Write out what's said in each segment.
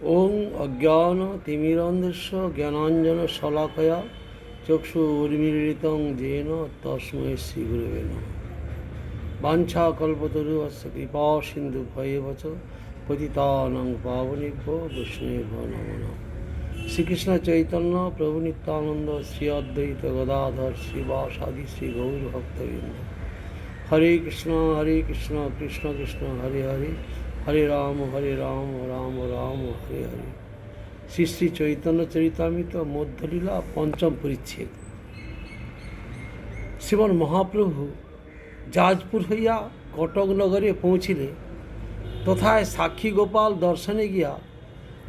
ওং অজ্ঞান তিমিরন্ধস্য জ্ঞানাঞ্জন শলাকয়া চক্ষু উর্মিলিতং যেন তস্মৈ শ্রীগুরুবে নমঃ। বাঞ্ছা কল্পতরু অস্য কৃপা সিন্ধু ভয়ে বচ পতিতানং পাবনেভ্য বৈষ্ণবেভ্য নমো নমঃ। শ্রীকৃষ্ণ চৈতন্য প্রভু নিত্যানন্দ শ্রী অদ্বৈত গদাধর শ্রীবাসাদি শ্রী গৌর ভক্তবৃন্দ। হরে কৃষ্ণ হরে কৃষ্ণ কৃষ্ণ কৃষ্ণ, হরে হরে। হরে রাম হরে রাম রাম রাম, হরে হরে। শ্রী শ্রী চৈতন্য চরিতামিত মধ্যলীলা পঞ্চম পরিচ্ছেদ। শ্রীমন মহাপ্রভু জাজপুর হইয়া কটক নগরে পৌঁছিলে, তথায় সাক্ষী গোপাল দর্শনে গিয়া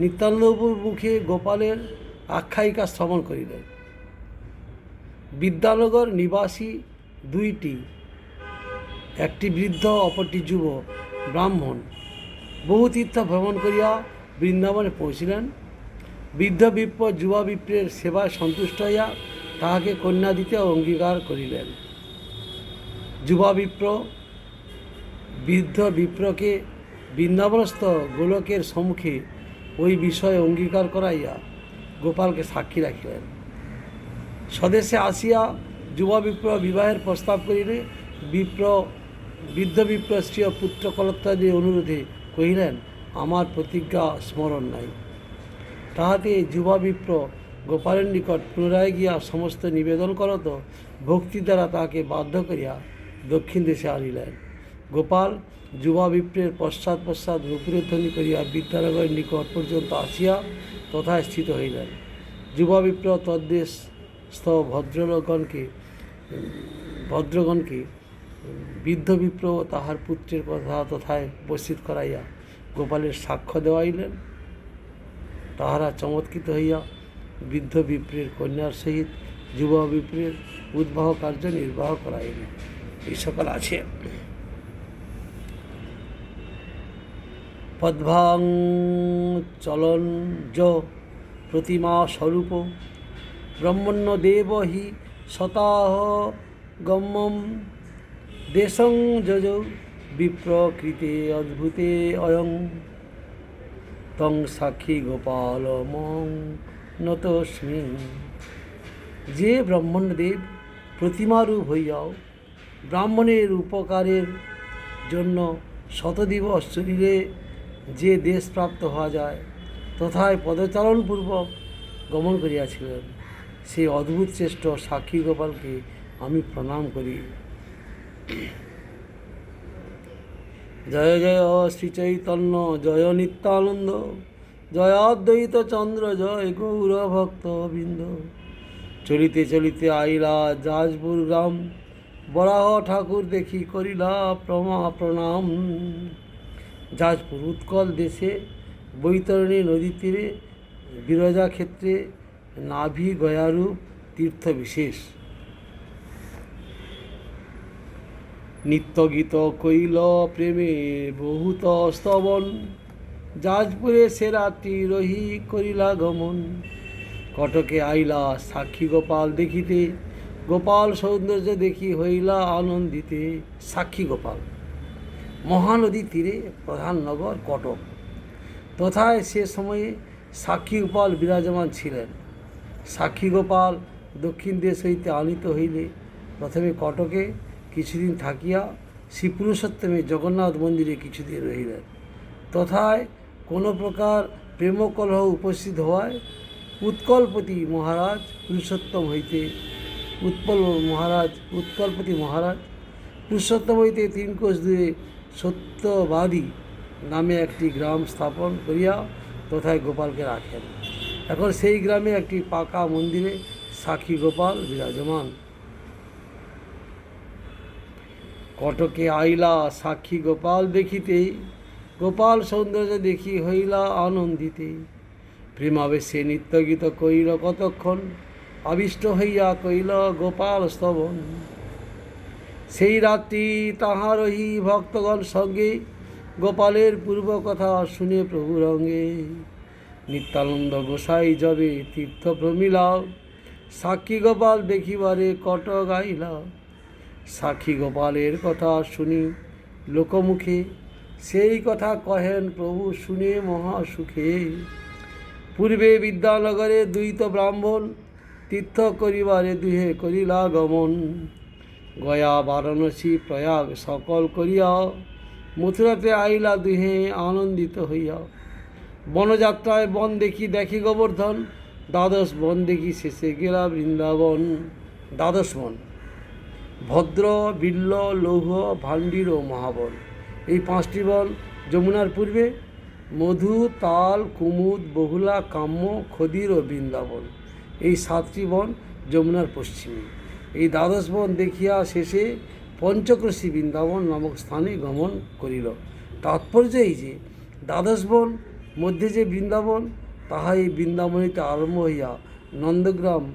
নিত্যানন্দপুর মুখে গোপালের আখ্যায়িকা শ্রবণ করিলেন। বিদ্যানগর নিবাসী দুইটি, একটি বৃদ্ধ, অপরটি যুব ব্রাহ্মণ। বহু তীর্থ ভ্রমণ করিয়া বৃন্দাবনে পৌঁছিলেন। বৃদ্ধ বিপ্র যুবা বিপ্রের সেবায় সন্তুষ্ট হইয়া তাহাকে কন্যা দিতে অঙ্গীকার করিলেন। যুবা বিপ্র বৃদ্ধ বিপ্রকে বৃন্দাবনস্থ গোলকের সম্মুখে ওই বিষয়ে অঙ্গীকার করাইয়া গোপালকে সাক্ষী রাখিলেন। স্বদেশে আসিয়া যুবা বিপ্র বিবাহের প্রস্তাব করিলে বিপ্র বৃদ্ধ বিপ্র স্ত্রী অনুরোধে কহিলেন আমার প্রতিজ্ঞা স্মরণ নাই। তাহাতে যুবা বিপ্র গোপালের নিকট পুনরায় গিয়া সমস্ত নিবেদন করত, ভক্তি দ্বারা তাহাকে বাধ্য করিয়া দক্ষিণ দেশে আনিলেন। গোপাল যুবা বিপ্রের পশ্চাৎ পশ্চাৎ রূপরেধ্বনি করিয়া বিদ্যানগরের নিকট পর্যন্ত আসিয়া তথায় স্থিত হইলেন। যুবা বিপ্র তদ্দেশ তদ্দেশস্থ ভদ্রলোকগণকে ভদ্রগণকে বৃদ্ধ বিপ্র তাহার পুত্রের কথা তথায় উপস্থিত করাইয়া গোপালের সাক্ষ্য দেওয়াইলেন। তাহারা চমৎকৃত হইয়া বৃদ্ধ বিপ্রের কন্যার সহিত যুব বিপ্রের উদ্বাহ কার্য নির্বাহ করাইলেন। এই সকল আছে। পদ্ভাং চলন য প্রতিমা স্বরূপ ব্রহ্মণ্য দেব হি শতাহ গম্যম দেশং যজ, বিপ্রকৃতে অদ্ভুতে অয়ং। তং সাক্ষী গোপাল মং নতস্মি। যে ব্রাহ্মণদেব প্রতিমারূপ হইয়াও, ব্রাহ্মণের উপকারের জন্য শতদিবস চলিলে যে দেশ প্রাপ্ত হওয়া যায়, তথায় পদচারণপূর্বক গমন করিয়াছিলেন। সেই অদ্ভুত শ্রেষ্ঠ সাক্ষী গোপালকে আমি প্রণাম করি। জয় জয় শ্রী চৈতন্য, জয় নিত্যানন্দ, জয় অদ্বৈত চন্দ্র, জয় গৌর ভক্ত বৃন্দ। চলিতে চলিতে আইলা জাজপুর গ্রাম, বরাহ ঠাকুর দেখি করিলা প্রমা প্রণাম। জাজপুর উৎকল দেশে, বৈতরণী নদীর তীরে বিরজা ক্ষেত্রে নাভি গয়ারূপ তীর্থ বিশেষ নিত্যগীত কইল প্রেমে বহুত স্তবন। যাজপুরে সেরাটি রহি করিলা গমন। কটকে আইলা সাক্ষী গোপাল দেখিতে। গোপাল সৌন্দর্য দেখি হইলা আনন্দিতে। সাক্ষী গোপাল, মহানদী তীরে প্রধান নগর কটক। তথায় সে সময়ে সাক্ষী গোপাল বিরাজমান ছিলেন। সাক্ষী গোপাল দক্ষিণ দেশ হইতে আনিত হইলে প্রথমে কটকে কিছুদিন থাকিয়া শ্রীপুরুষোত্তমে জগন্নাথ মন্দিরে কিছুদিন রহিলেন। তথায় কোনো প্রকার প্রেমকলহ উপস্থিত হওয়ায় উৎকলপতি মহারাজ পুরুষোত্তম হইতে উৎপল মহারাজ, উৎকলপতি মহারাজ পুরুষোত্তম হইতে তিন কোষ দূরে সত্যবাদী নামে একটি গ্রাম স্থাপন করিয়া তথায় গোপালকে রাখেন। এখন সেই গ্রামে একটি পাকা মন্দিরে সাক্ষী গোপাল বিরাজমান। কটকে আইলা সাক্ষী গোপাল দেখিতে গোপাল সৌন্দর্য দেখি হইলা আনন্দিতে। প্রেমাবেশে নিত্যগীত কইল কতক্ষণ? আবিষ্ট হইয়া কইল, গোপাল স্তবন সেই রাত্রি তাহারহি ভক্তগণ সঙ্গে গোপালের পূর্ব কথা শুনে প্রভু রঙ্গে নিত্যানন্দ গোসাই যবে তীর্থ প্রমিলাও, সাক্ষী গোপাল দেখিবারে কটক আইলা সাক্ষী গোপালের কথা শুনি লোকমুখে। সেই কথা কহেন প্রভু শুনে মহা সুখে পূর্বে বিদ্যানগরে দুইত ব্রাহ্মণ, তীর্থ করিবারে দুহে করিলা গমন। গয়া, বারাণসী, প্রয়াগ সকল করিয়া মথুরাতে আইলা দুহে আনন্দিত হইয়া। বনযাত্রায় বন দেখি দেখি গোবর্ধন, দ্বাদশ বন দেখি শেষে গেলা বৃন্দাবন। দ্বাদশ বন। ভদ্র, বিল্ল, লৌহ ভান্ডির ও মহাবল। এই পাঁচটি বন যমুনার পূর্বে মধু, তাল, কুমুদ, বহুলা, কাম্য, খদির ও বৃন্দাবন। এই সাতটি বন যমুনার পশ্চিমে। এই দ্বাদশ বন দেখিয়া শেষে পঞ্চক্রোশী বৃন্দাবন নামক স্থানে গমন করিল। তাৎপর্য এই যে, দ্বাদশ বন মধ্যে যে বৃন্দাবন, তাহা এই বৃন্দাবনীতে আরম্ভ হইয়া নন্দগ্রাম,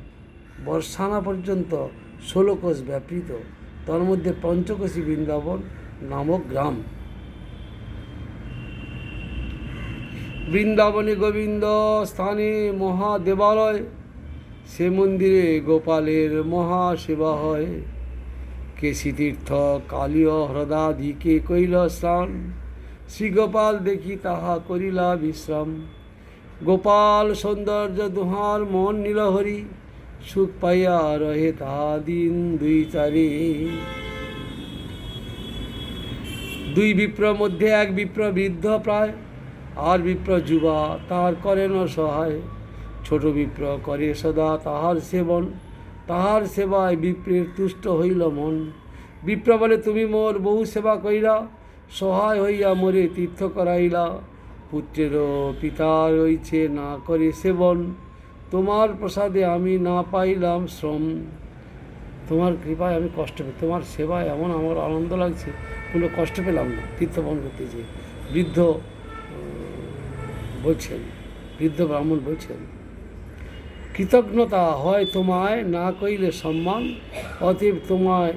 বর্ষানা পর্যন্ত ষোলো কোষ ব্যাপৃত, তার মধ্যে পঞ্চকোশী বৃন্দাবন নামক গ্রাম। বৃন্দাবনে গোবিন্দ স্থানে মহাদেবালয়, সে মন্দিরে গোপালের মহা মহাসেবা হয়। কেশীতীর্থ কালীয় হ্রদাদিকে কইল স্নান, শ্রীগোপাল দেখি তাহা করিলা বিশ্রাম। গোপাল সৌন্দর্য দুহার মন নীলহরি সুখ পাইয়া রহে তাহা দিন দুই চারি। দুই বিপ্র মধ্যে এক বিপ্র বৃদ্ধ প্রায়, আর বিপ্র যুবা তাহার করেন সহায় ছোট বিপ্র করে সদা তাহার সেবন, তাহার সেবায় বিপ্রের তুষ্ট হইল মন। বিপ্র বলে, তুমি মোর বহু সেবা কইলা সহায় হইয়া মোরে তীর্থ করাইলা। পুত্রেরও পিতা রইছে, না করে সেবন। তোমার প্রসাদে আমি না পাইলাম শ্রম। তোমার কৃপায় আমি কষ্ট পেই তোমার সেবায় এমন আমার আনন্দ লাগছে, কোনো কষ্ট পেলাম না তীর্থবন করতে যে বৃদ্ধ বলছেন, বৃদ্ধ ব্রাহ্মণ বলছেন, কৃতজ্ঞতা হয় তোমায়, না কইলে সম্মান, অতএব তোমায়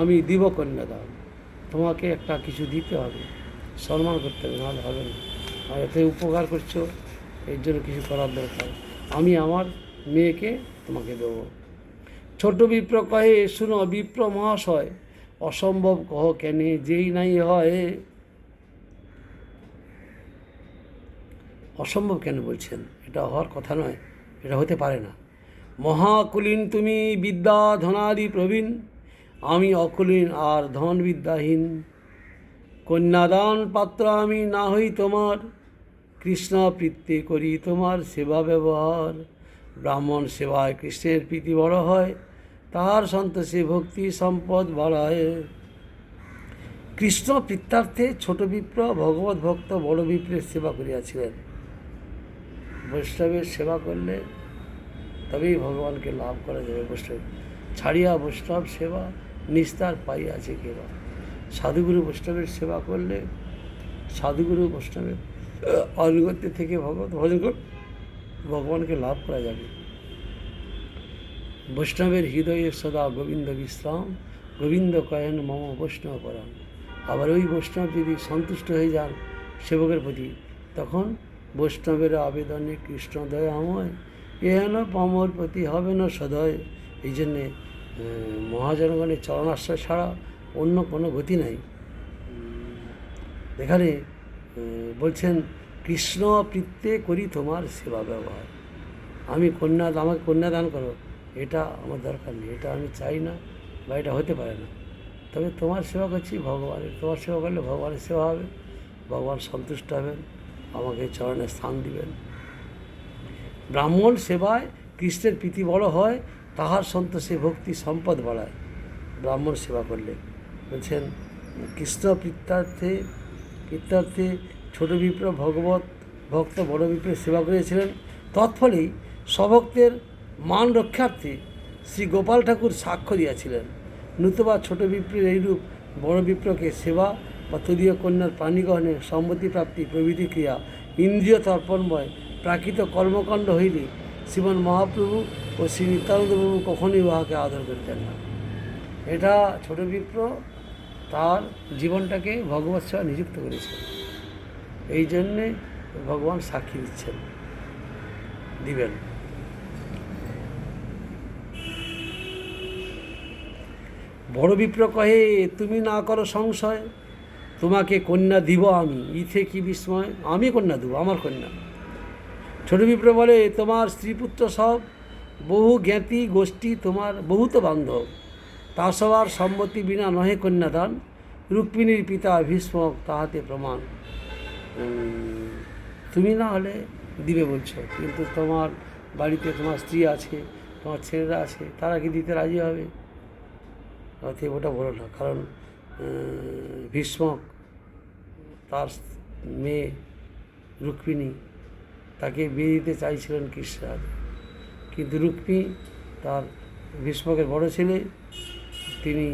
আমি দিব কন্যাদান তোমাকে একটা কিছু দিতে হবে, সম্মান করতে হবে নাহলে হবে না। আর এতে উপকার করছ, এর জন্য কিছু করার দরকার। আমি আমার মেয়েকে তোমাকে দেবো। ছোট বিপ্র কহে, শুনো বিপ্র মহাশয়, অসম্ভব কহ কেনে, যেই নাই হয়। অসম্ভব কেন বলছেন? এটা হওয়ার কথা নয়, এটা হতে পারে না। মহাকুলীন তুমি বিদ্যা ধনাদি প্রবীণ, আমি অকুলীন আর ধন বিদ্যাহীন কন্যাদান পাত্র আমি না হই তোমার কৃষ্ণ প্রীতি করি তোমার সেবা ব্যবহার। ব্রাহ্মণ সেবায় কৃষ্ণের প্রীতি বড় হয়, তাহার সন্তোষে ভক্তি সম্পদ বাড়ায়। কৃষ্ণ পিত্তার্থে ছোট বিপ্র ভগবত ভক্ত বড় বিপ্রের সেবা করিয়াছিলেন। বৈষ্ণবের সেবা করলে তবেই ভগবানকে লাভ করা যাবে বৈষ্ণব ছাড়িয়া বৈষ্ণব সেবা, নিস্তার পাইয়াছে কেবা সাধুগুরু বৈষ্ণবের সেবা করলে, সাধুগুরু বৈষ্ণবের অনুগত্য থেকে ভগবত ভজন কর ভগবানকে লাভ করা যাবে। বৈষ্ণবের হৃদয়ে সদা গোবিন্দ বিশ্রাম, গোবিন্দ কয়েন মম বৈষ্ণব পরাণ আবার ওই বৈষ্ণব যদি সন্তুষ্ট হয়ে যান সেবকের প্রতি, তখন বৈষ্ণবের আবেদনে কৃষ্ণ দয়াময়। এহেন পামর প্রতি হবে না সদয়। এই জন্যে মহাজনগণের চরণাশ্রয় ছাড়া অন্য কোনো গতি নাই। এখানে বলছেন, কৃষ্ণ প্রীত্যে করি তোমার সেবা ব্যবহার। আমি কন্যা, আমাকে কন্যাদান করো। এটা আমার দরকার নেই। এটা আমি চাই না বা এটা হতে পারে না। তবে তোমার সেবা করছি ভগবানের। তোমার সেবা করলে ভগবানের সেবা হবে। ভগবান সন্তুষ্ট হবেন। আমাকে চরণে স্থান দিবেন। ব্রাহ্মণ সেবায় কৃষ্ণের প্রীতি বড় হয়, তাহার সন্তোষে ভক্তি সম্পদ বাড়ায়। ব্রাহ্মণ সেবা করলে। বলছেন, কৃষ্ণ পিত্তার্থে পিত্তার্থে ছোট বিপ্র ভগবত ভক্ত বড় বিপ্রের সেবা করেছিলেন। তৎফলেই স্বভক্তের মান রক্ষার্থে শ্রী গোপাল ঠাকুর সাক্ষ্য দিয়াছিলেন। নতুবা ছোট বিপ্রের এইরূপ বড় বিপ্রকে সেবা বা তদীয় কন্যার প্রাণীগ্রহণে সম্মতি প্রাপ্তি প্রভৃতি ক্রিয়া ইন্দ্রিয় তর্পণময় প্রাকৃত কর্মকাণ্ড হইলে শ্রীমন মহাপ্রভু ও শ্রী নিত্যানন্দ প্রভু কখনোই উহাকে আদর করতেন না। এটা ছোট বিপ্র তার জীবনটাকে ভগবৎ সেবা নিযুক্ত করেছে। এই জন্যে ভগবান সাক্ষী দিচ্ছেন, দিবেন। বড় বিপ্র কহে, তুমি না করো সংশয়, তোমাকে কন্যা দিব আমি। ইথে কি বিস্ময়? আমি কন্যা দেবো, আমার কন্যা। ছোট বিপ্র বলে, তোমার স্ত্রীপুত্র সব, বহু জ্ঞাতি গোষ্ঠী তোমার বহুত বান্ধব। তা সবার সম্মতি বিনা নহে কন্যাদান। রুক্মিণীর পিতা ভীষ্মক তাহাতে প্রমাণ। তুমি না হলে দিবে বলছো, কিন্তু তোমার বাড়িতে তোমার স্ত্রী আছে, তোমার ছেলেরা আছে, তারা কি দিতে রাজি হবে? অতএব ওটা বলো না, কারণ ভীষ্মক তার মেয়ে রুক্মিণী তাকে বিয়ে দিতে চাইছিলেন কৃষ্ণার কিন্তু রুক্মী তার ভীষ্মকের বড় ছেলে তিনি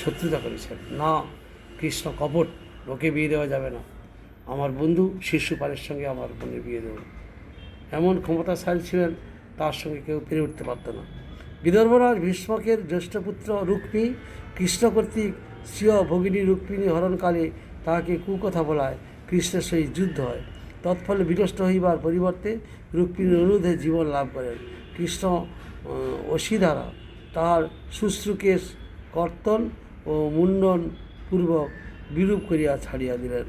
শত্রুতা করেছেন। না কৃষ্ণ কপট ওকে বিয়ে দেওয়া যাবে না। আমার বন্ধু শিশুপালের সঙ্গে আমার বোনের বিয়ে দেবো এমন ক্ষমতাশালী ছিলেন তার সঙ্গে কেউ পেরে উঠতে পারত না। বিদর্ভরাজ ভীষ্মকের জ্যেষ্ঠপুত্র রুক্মী কৃষ্ণ কর্তৃক স্বীয় ভগিনী রুক্মিণী হরণকালে তাহাকে কুকথা বলায় কৃষ্ণের সহিত যুদ্ধ হয়। তৎফলে বিনষ্ট হইবার পরিবর্তে রুক্মিণীর অনুরোধে জীবন লাভ করেন কৃষ্ণ আহ, অসিধারা। তাহার শুশ্রুকেশ কর্তন ও মুন্ডন পূর্বক বিরূপ করিয়া ছাড়িয়া দিলেন।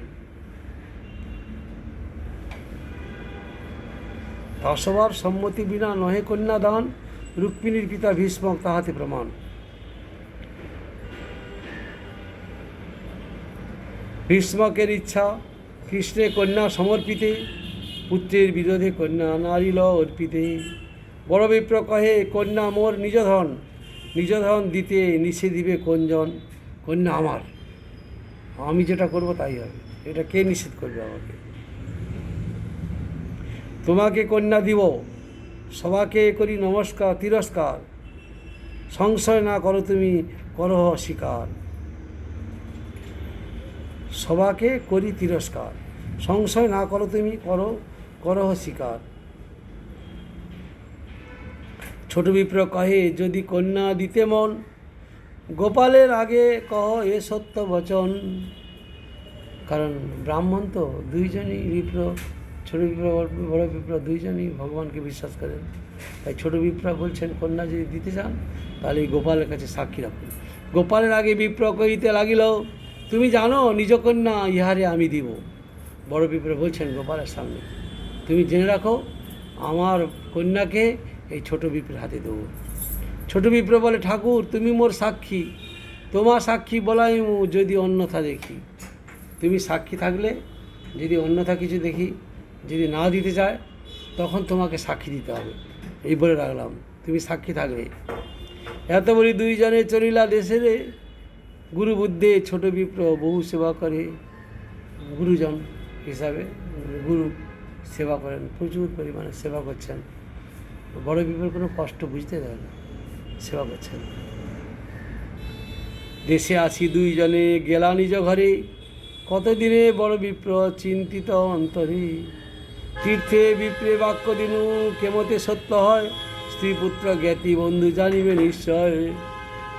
দশবার সম্মতি বিনা নহে কন্যাদান, রুক্মিণীর পিতা ভীষ্মক তাহাতে প্রমাণ। ভীষ্মকের ইচ্ছা, কৃষ্ণে কন্যা সমর্পিতে, পুত্রের বিরোধে কন্যা নারিল অর্পিতে। বড় বিপ্র কহে, কন্যা মোর নিজ ধন নিজ দিতে নিষে দিবে কোনজন কন্যা আমার। আমি যেটা করব তাই হবে। এটা কে নিষেধ করবে আমাকে? তোমাকে কন্যা দিব। সবাকে করি নমস্কার, তিরস্কার। সংশয় না করো তুমি, করহ স্বীকার। সবাকে করি তিরস্কার। সংশয় না করো তুমি, করো, করহ স্বীকার। ছোট বিপ্র কহে, যদি কন্যা দিতে মন, গোপালের আগে কহ এ সত্য বচন। কারণ ব্রাহ্মণ তো দুইজনই বিপ্র ছোট বিপ্র বড় বিপ্র দুইজনই ভগবানকে বিশ্বাস করেন। তাই ছোট বিপ্রা বলছেন, কন্যা যদি দিতে চান, তাহলে গোপালের কাছে সাক্ষী রাখুন। গোপালের আগে বিপ্র কহিতে লাগিল, তুমি জানো নিজ কন্যা ইহারে আমি দিব। বড় বিপ্র বলছেন, গোপালের সামনে, তুমি জেনে রাখো, আমার কন্যাকে এই ছোট বিপ্রের হাতে দেবো। ছোট বিপ্র বলে, ঠাকুর, তুমি মোর সাক্ষী। তোমার সাক্ষী বলাইমু যদি অন্যথা দেখি। তুমি সাক্ষী থাকলে, যদি অন্যথা কিছু দেখি, যদি না দিতে চায়, তখন তোমাকে সাক্ষী দিতে হবে। এই বলে রাখলাম, তুমি সাক্ষী থাকবে। এত বলি দুইজনে চলিলা দেশে রে। গুরু বুদ্ধে ছোট বিপ্র বহু সেবা করে। গুরুজন হিসাবে গুরু সেবা করেন, প্রচুর পরিমাণে সেবা করছেন। বড় বিপ্র কোনো কষ্ট বুঝতে দেয় না, সেবা করছেন দেশে আছি দুইজনে, গেলা নিজ ঘরে, কতদিনে বড় বিপ্র চিন্তিত অন্তরে। তীর্থে বিপ্রে বাক্য দিনু, কেমতে সত্য হয়, স্ত্রী পুত্র জ্ঞাতি বন্ধু জানিবে নিশ্চয়।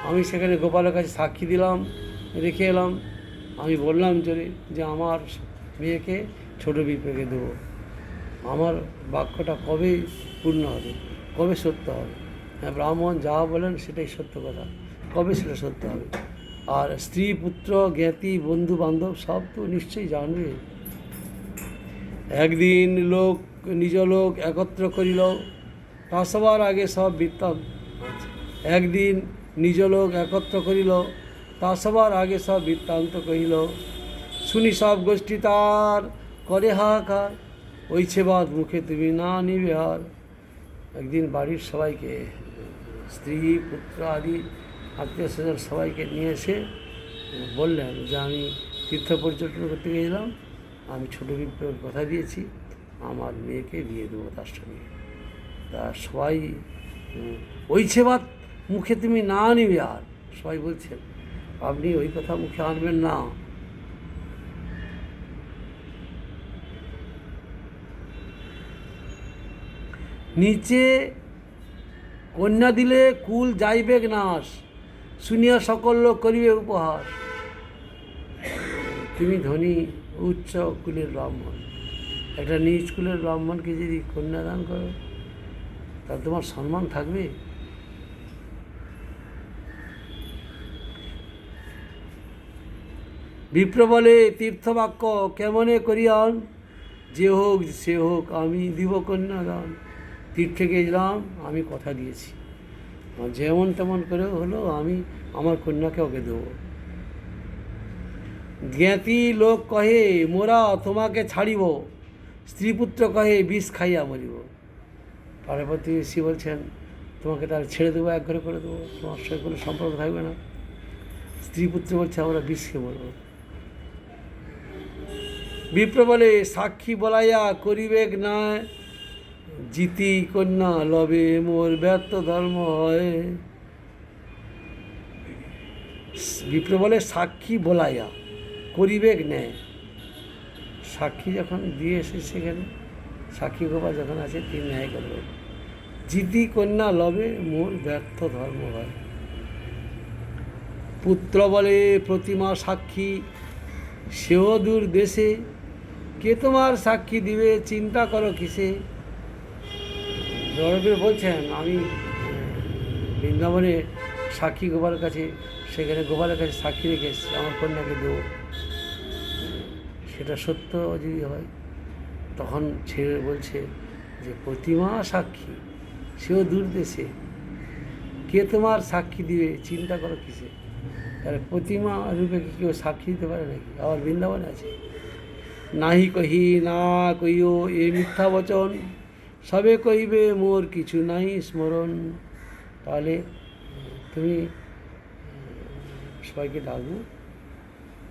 আমি সেখানে গোপালের কাছে সাক্ষী দিলাম, রেখে এলাম। আমি বললাম চলে যে আমার মেয়েকে ছোট বিপ্রেকে দেবো। আমার বাক্যটা কবে পূর্ণ হবে, কবে সত্য হবে? হ্যাঁ ব্রাহ্মণ যা বলেন সেটাই সত্য কথা। কবে সেটা সত্য হবে? আর স্ত্রী, পুত্র, জ্ঞাতি, বন্ধু, বান্ধব, সব তো নিশ্চয়ই জানবে। একদিন লোক, নিজ লোক একত্র করিল তা সবার আগে সব বৃত্তান্ত একদিন নিজ লোক একত্র করিল তা সবার আগে সব বৃত্তান্ত কহিল, শুনি সব গোষ্ঠী তার, করে হাহাকার। ওই ছেবাদ মুখে তুমি না নিবে আর একদিন বাড়ির সবাইকে, স্ত্রী, পুত্র আদি, আত্মীয় স্বজন সবাইকে নিয়ে এসে বললেন যে আমি তীর্থ পর্যটন করতে গেছিলাম, আমি ছোটো বিপ্লবের কথা দিয়েছি, আমার মেয়েকে বিয়ে দেবো তার সঙ্গে। তা সবাই ওই ছেবাত মুখে তুমি না নিবে আর। সবাই বলছেন আপনি ওই কথা মুখে আনবেন না। নিচে কন্যা দিলে কুল যাইবে নাশ, শুনিয়া সকল লোক করিবে উপহাস। তুমি ধনী, উচ্চ কুলের ব্রাহ্মণ। একটা নিজ কুলের ব্রাহ্মণকে যদি কন্যাদান করো, তাহলে তোমার সম্মান থাকবে? বিপ্র বলে, তীর্থবাক্য কেমনে করিয়ান? যে হোক, সে হোক, আমি দিব কন্যাদান তীর্থে গেছিলাম আমি কথা দিয়েছি। যেমন তেমন করে হলো, আমি আমার কন্যাকে ওকে দেবো। জ্ঞাতি লোক কহে, মোরা তোমাকে ছাড়িব। স্ত্রীপুত্র কহে, বিষ খাইয়া মরিব। পার্বতী ঋষি বলছেন, তোমাকে তার ছেড়ে দেবো, এক ঘরে করে দেবো। তোমার সঙ্গে কোনো সম্পর্ক থাকবে না। স্ত্রীপুত্র বলছে, আমরা বিষ খেয়ে মরবো। বিপ্র বলে, সাক্ষী বলাইয়া করিবেক না জিতি কন্যা লবে মোর ব্যর্থ ধর্ম হয়। বিপ্র বলে সাক্ষী বলাইয়া, করিবেক ন্যায়। সাক্ষী যখন দিয়ে এসে সেখানে, সাক্ষী গোপাল যখন আছে, তিনি ন্যায় করবে জিতি কন্যা লবে মোর ব্যর্থ ধর্ম হয়। পুত্র বলে প্রতিমা সাক্ষী, সেও দূর দেশে। কে তোমার সাক্ষী দিবে, চিন্তা করো কিসে? জড়বীর বলছেন, আমি বৃন্দাবনে সাক্ষী গোপালের কাছে, সেখানে গোপালের কাছে সাক্ষী রেখে এসেছি, আমার কন্যাকে দেবো। সেটা সত্য যদি হয়, তখন ছেলে বলছে যে, প্রতিমা সাক্ষী, সেও দূর দেশে। কে তোমার সাক্ষী দিবে? চিন্তা করো কিসে? তাহলে প্রতিমা রূপে কি কেউ সাক্ষী দিতে পারে নাকি? আবার বৃন্দাবন আছে। নাহি কহি, না কইও এ মিথ্যা বচন। সবে কইবে মোর কিছু নাই স্মরণ। তাহলে তুমি সবাইকে ডাকবো,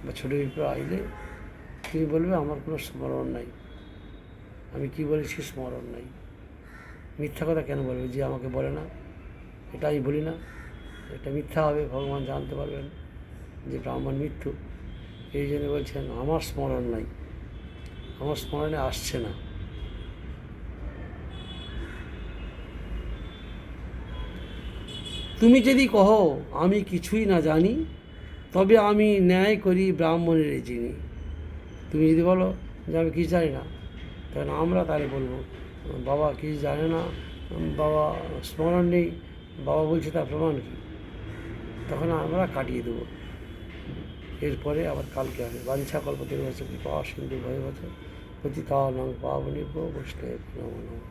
বা ছোটো বিপ্র আইলে তুমি বলবে, আমার কোনো স্মরণ নাই। আমি কি বলেছি স্মরণ নাই। মিথ্যা কথা কেন বলবে? যে আমাকে বলে না। এটা আমি বলি না। এটা মিথ্যা হবে, ভগবান জানতে পারবেন যে ব্রাহ্মণ মৃত্যু। এই জন্য বলছেন, আমার স্মরণ নাই। আমার স্মরণে আসছে না। তুমি যদি কহো, আমি কিছুই না জানি, তবে আমি ন্যায় করি ব্রাহ্মণের যিনি। তুমি যদি বলো যে আমি কিছু জানি না, তখন আমরা তাহলে বলব, বাবা কিছু জানে না, বাবা স্মরণ নেই, বাবা বলছে তার প্রমাণ কী? তখন আমরা কাটিয়ে দেবো। এরপরে আবার কালকে হবে বাঞ্ছা কল্পতের বছর কৃপা সিন্ধু ভয় বছর পতিতা নং পাবনী বৈষ্ণব নম নম